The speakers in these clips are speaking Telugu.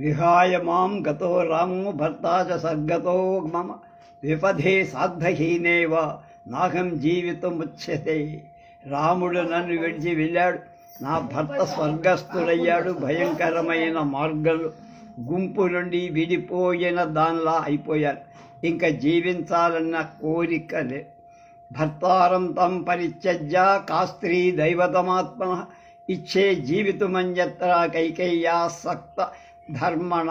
విహాయ మాం గతో రామో భర్తా చ సర్గతో మమ. విపథే సాధహీనేవ నాహం జీవితముచ్యతే రాముడు నన్ను విడిచి వెళ్ళాడు. నా భర్త స్వర్గస్థుడయ్యాడు. భయంకరమైన మార్గాలు. గుంపు నుండి విడిపోయిన దానిలా అయిపోయారు. ఇంకా జీవించాలన్న కోరిక లే. భర్తారం తం పరిత్యజ్య కాస్త్రీ దైవతమాత్మన. ఇచ్చే జీవితమంజత్ర కైకయ్యాసక్త ధర్మణ.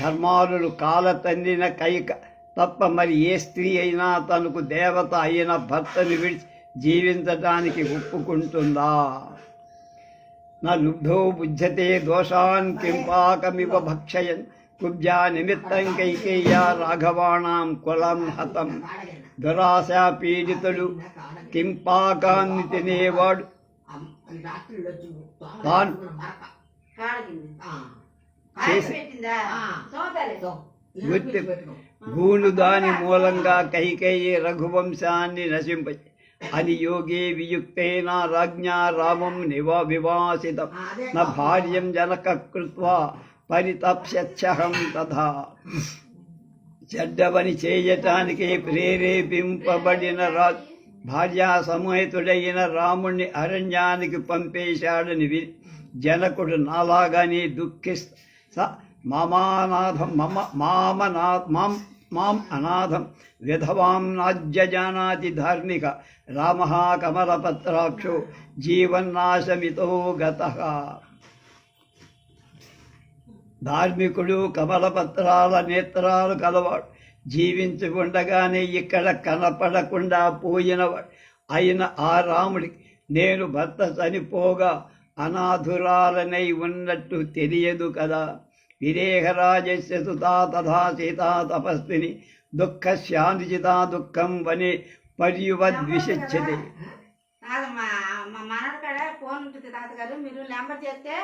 ధర్మాలు కాల తండ్రిన కైక తప్ప మరి ఏ స్త్రీ అయినా తనకు దేవత అయిన భర్తను విడిచి జీవించటానికి ఒప్పుకుంటుందా? నా లుబ్ధో బుధ్యతే దోషాన్ కింపాకమివ భక్షయన్ కుబ్జా నిమిత్తం కైకేయ రాఘవాణం కులం హతం. దురాశా పీడితుడు కింపాకాన్ని తినేవాడు. తాను గూను దాని మూలంగా కైకేయి రఘువంశాన్ని నశింప అని యోగే వియుక్తేన రాజ్ఞా రామం నివా వివాసితం. నా భార్యం జనక కృత్వా పరితప్స్యహం తథా. చెడ్డవని చేయటానికి ప్రేరేపింపబడిన రా భార్యా సమేతుడైన రాముణ్ణి అరణ్యానికి పంపేశాడని జనకుడు నాలాగానే దుఃఖిస్త స మమానాథం మమ మామనా మాం మాం అనాథం విధవాం నాజ్యజానాతి ధార్మిక రామ కమలపత్రాక్షో జీవన్నాశమితో గత. ధార్మికుడు కమలపత్రాల నేత్రాలు కలవాడు. జీవించి ఉండగానే ఇక్కడ కనపడకుండా పోయినవాడు. అయిన ఆ రాముడికి నేను భర్త చనిపోగా అనాథురాలనై ఉన్నట్టు తెలియదు కదా. విరేహరాజస్య సుతా తథా సీతా తపస్విని దుఃఖ శాంతిచితా దుఃఖం వనే పర్యువద్విషిచ్చతి మా మనడు కాడ ఫోన్ ఉంటుంది తాతగారు మీరు నెంబర్ చేస్తే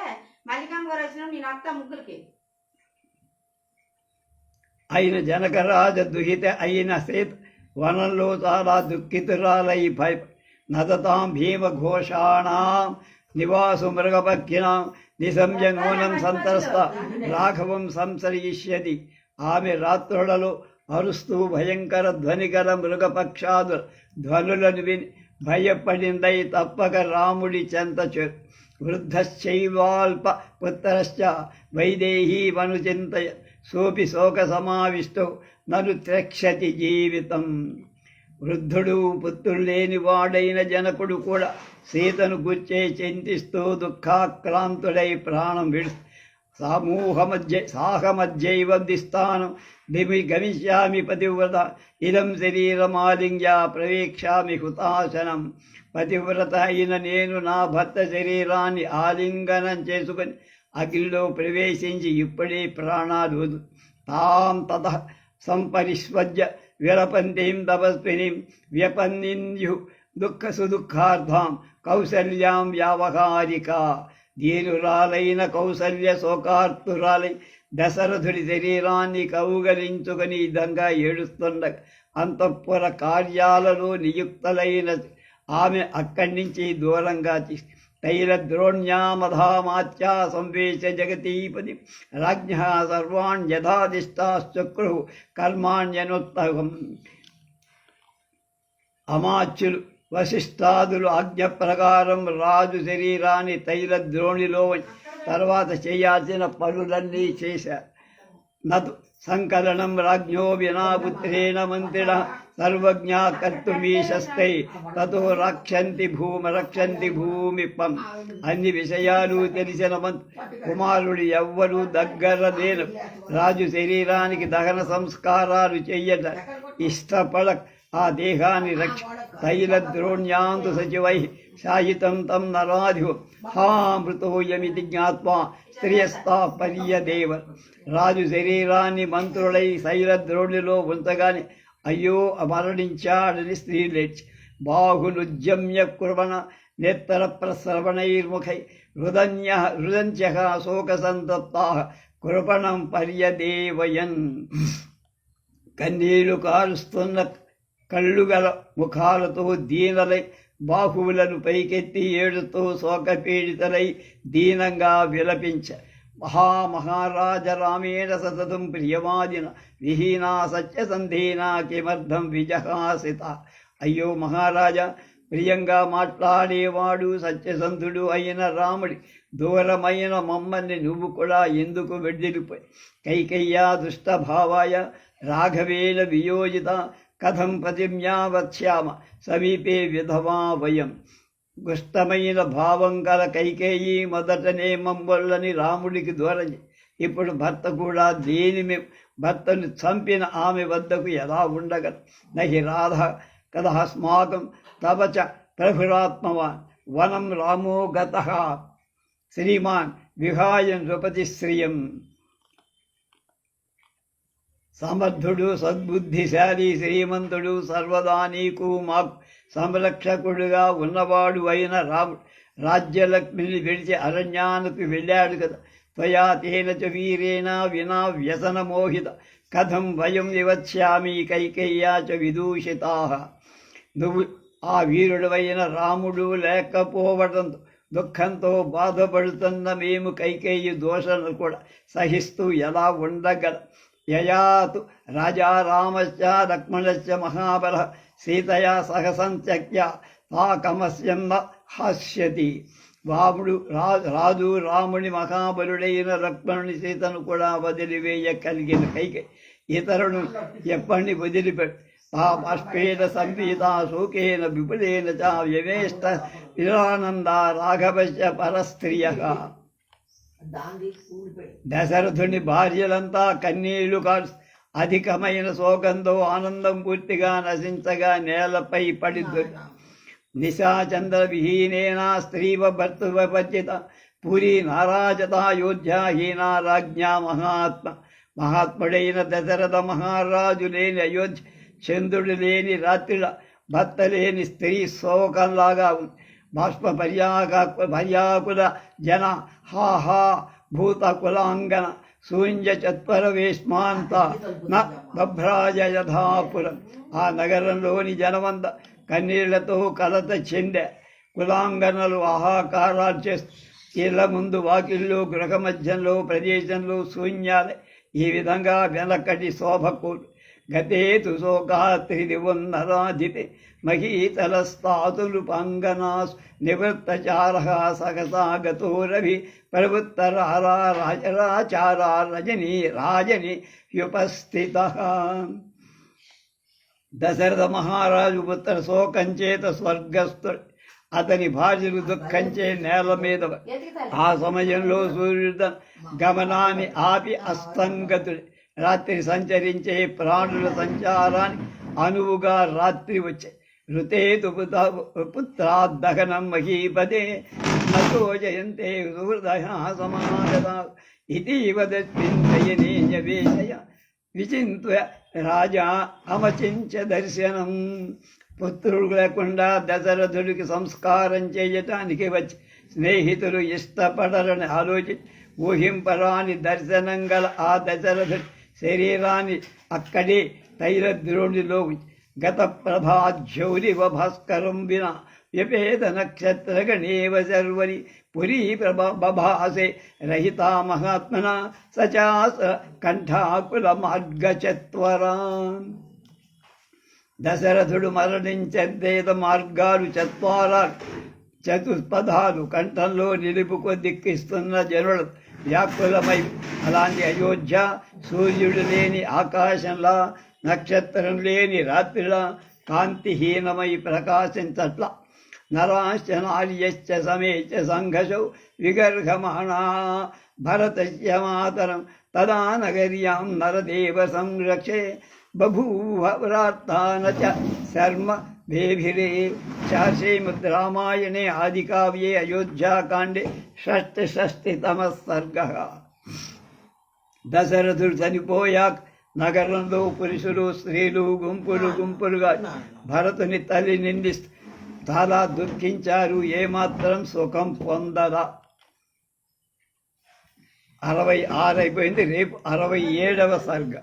మల్లికమ్మ గారు వచ్చిన నేను వస్తా ముగ్గురికి. అయిన జనకరాజ దుహిత అయిన సీత వనంలో చాలా దుఃఖితురాలై భయ నదతాం భీమఘోషాణం నివాసు మృగపక్షిణాం నిసంజనూనం సంతరస్త రాఘవం సంసరిష్యతి ఆమె రాత్రులలో అరుస్తూ భయంకర ధ్వనికర మృగపక్షాదు ధ్వనులను విని భయపడిందై తప్పక రాముడి చెంత వృద్ధశ్చైవాల్ప పుత్రశ్చ వైదేహీ మనుచింతయ సోపి శోక సమావిష్టో నను త్రక్షతి జీవితం వృద్ధుడు పుత్రుడు లేని వాడైన జనకుడు కూడా సీతను గుచ్చే చింతిస్తూ దుఃఖాక్రాంతుడై ప్రాణం విడు సమూహమధ్య సాహమధ్యైవ దిస్థానం. దిమి గమిష్యామి పతివ్రత. ఇదం శరీరమాలింగ్య ప్రవేక్షామి హుతాశనం. పతివ్రత అయిన నేను నా భర్త శరీరాన్ని ఆలింగనం చేసుకుని అగ్నిలో ప్రవేశించి ఇప్పుడే ప్రాణాలు తాం తత సంపరిష్వజ్య విరపంతీం తపస్విని వ్యపన్నిన్యు దుఃఖ సుదుఃఖార్థం కౌసల్యాం వ్యావహారిక దీనురాలైన కౌసల్య శోకార్తురాలై దశరథుడి శరీరాన్ని కౌగలించుకొని విధంగా ఏడుస్తుండ అంతఃపుర కార్యాలలో నియుక్తలైన ఆమె అక్కడి నుంచి దూరంగా తీసు తైలద్రోణ్యామధామాత్యా సంవేశ జగతీపతి రాజ్ఞ సర్వాణ్ యథాదిష్టాశ్చక్రు కర్మాణ్యనుత్తగం అమాచ్యులు వశిష్ఠాదులు ఆజ్ఞ ప్రకారం రాజు శరీరాన్ని తైల ద్రోణిలో తర్వాత చేయాల్సిన పనులన్నీ చేశారు. నదు సంకలనం రాజ్ఞో వినాపుత్రేణ మంత్రిణ సర్వజ్ఞా కర్తుమీశస్తై తతో రక్షంతి భూమి రక్షంతి భూమి పం. అన్ని విషయాలు తెలిసిన మంత్ కుమారుడు ఎవ్వరూ దగ్గర లేను రాజు శరీరానికి దహన సంస్కారాలు చెయ్యట ఇష్టపడ ఆ దేహాన్ని రక్ష తైల ద్రోణ్యాంతు సచివై శాయితం తం నరాధివు. హామృతోయమితి జ్ఞాత్వా స్త్రియస్థా పర్యదేవ. రాజు శరీరాన్ని మంత్రులై శైల ద్రోణిలో ఉంచగానే అయ్యో మరణించాడని స్త్రీ లేచి బాహులుజ్జమ్య కుర్వన నేత్తర ప్రస్రవణైర్ముఖై హృదన్య హృదంచ శోక సంతప్తా కృపణం పర్యదేవయన్. కన్నీళ్ళు కారుస్తున్న కళ్ళు గల ముఖాలతో దీనలై బాహువులను పైకెత్తి ఏడుతూ శోకపీడితలై దీనంగా విలపించ. మహామహారాజ రామేణ సతతం ప్రియవాదిన విహీనా సత్యసంధీనా కిమర్థం విజహాసిత. అయ్యో మహారాజా ప్రియంగా మాట్లాడేవాడు సత్యసంధుడు అయిన రాముడి దూరమైన మమ్మల్ని నువ్వు కూడా ఎందుకు వెడ్డిలిపోయి కైకయ్యా దుష్టభావాయ రాఘవేల వియోజిత కథం ప్రతిజ్ఞావత్స్యామ సమీపే విధవా వయం. గుష్టమైన భావం గల కైకేయి మొదటనే మమ్మల్ని రాముడికి దూరం ఇప్పుడు భర్త కూడా దేని భర్తను చంపిన ఆమె వద్దకు ఎలా ఉండగ నహి రాధ కదస్మాకం తవ చ ప్రభురాత్మవాన్. వనం రామో గత. శ్రీమాన్ విహాయ నృపతి శ్రియం సమర్థుడు సద్బుద్ధిశాలి శ్రీమంతుడు సర్వదా నీకు మాకు సంరక్షకుడుగా ఉన్నవాడు అయిన రాముడు రాజ్యలక్ష్మిని విడిచి అరణ్యానికి వెళ్ళాడు కదా. త్వయా తేన చ వీరేణ వినా వ్యసన మోహిత కథం వయం వివత్స్యామి కైకయ్యా చ విదూషితా. నువ్వు ఆ వీరుడవైన రాముడు లేకపోవడంతో దుఃఖంతో బాధపడుతున్న మేము కైకేయి దోషను కూడా సహిస్తూ ఎలా ఉండగల? యయాతు రాజా రామశ్చ లక్ష్మణశ్చ మహాబల సీతయా సహ సంత్యక్య తాకమస్యం హాస్యతి. రాముడు రా రాజు రాముని మహాబలుడైన లక్ష్మణుని సీతను కూడా వదిలివేయ కలిగిన కైకే ఇతరుడు ఎప్పటిని వదిలిపెట్టు ఆ బాష్పేన సంపీత శోకేన విపులేన చ వ్యవేష్ట విరానంద రాఘవశ పరస్త్రియ. దశరథుని భార్యలంతా కన్నీళ్ళు కాల్చి అధికమైన శోకంతో ఆనందం పూర్తిగా నశించగా నేలపై పడి దొరి నిశాచంద్ర విహీనేన స్త్రీవ భర్తృవపర్జిత పురి నారాజతాయోధ్యాహీనా రాజ్ఞా మహాత్మ మహాత్ముడైన దశరథ మహారాజు లేని అయోధ్య చంద్రుడు లేని రాత్రిల భర్త లేని స్త్రీ శోకంలాగా ఉంది. బాష్ప పర్యాక పర్యాకుల జన హాహా హా భూత కులాంగన శూన్య చత్వర వేష్మాంత న యథాపురం ఆ నగరంలోని జనమంద కన్నీళ్ళతో కలత చెందే కులాంగనలు ఆహాకారాలు చేస్తూ ఇళ్ళ ముందు వాకిళ్ళు గృహ మధ్యంలో ప్రదేశంలో శూన్యాలే ఈ విధంగా వెనకటి గతేతు శోకాత్రిదివున్నరాజితే మహీతలస్తాతులు పంగనాస్ నివృత్తచార సహసా గతో రవి ప్రవృత్తరారా రాజరాచారా రజనీ రాజని హ్యుపస్థిత దశరథ మహారాజు పుత్ర శోకంచేత స్వర్గస్థుడు అతని భార్యలు దుఃఖంచే నేల మీద ఆ సమయంలో సూర్యుడు గమనాన్ని ఆపి అస్తంగతుడు రాత్రి సంచరించే ప్రాణుల సంచారానికి అనువుగా రాత్రి వచ్చే. ఋతేతు పుత్రాద్దహనం మహీపదే నతో జయంతే హృదయ సమాగత ఇటీవ దస్మిన్ వేషయ విచింత్య రాజా అమచించ దర్శనం. పుత్రుడు లేకుండా దశరథుడికి సంస్కారం చేయటానికి వచ్చి. స్నేహితులు ఇష్టపడరని ఆలోచించి ఊహింపరాని దర్శనం గల ఆ దశరథుడు శరీరాన్ని అక్కడే తైలద్రోణిలో గత ప్రభాజ్యౌరివ భాస్కరం వినా వ్యపేత నక్షత్రగణేవ శర్వరి పురీ ప్రభ బభాసే రహితా మహాత్మన సచాస కంఠాకుల మార్గచత్వరాన్ దశరథుడు మరణించేద మార్గాలు చత్వారా చతుష్పదాలు కంఠంలో నిలుపుకు దిక్కిస్తున్న జనుల వ్యాకులమై అలాంటి అయోధ్య సూర్యుడు లేని ఆకాశంలా నక్షత్రం లేని రాత్రిలా కాంతిహీనమై ప్రకాశించట్ల. నరాశ్చ నార్యశ్చ సమేచ సంఘశౌ విగర్హమాణా భరతస్య మాతరం తదా నగర్యాం నరదేవ సంరక్షే. బభూవ వ్రాత్తాన చ శర్మ వేభిరే శ్రీమద్ రామాయణే ఆదికావ్యే అయోధ్యాకాండే షష్టిషష్టితమ సర్గ దశరథుడు చనిపోయాక నగరంలో పురుషులు స్త్రీలు గుంపులు గుంపులుగా భరతుని తల్లి నిందిస్తూ చాలా దుఃఖించారు ఏమాత్రం సుఖం పొందరా అరవై ఆరు అయిపోయింది రేపు అరవై ఏడవ సర్గ।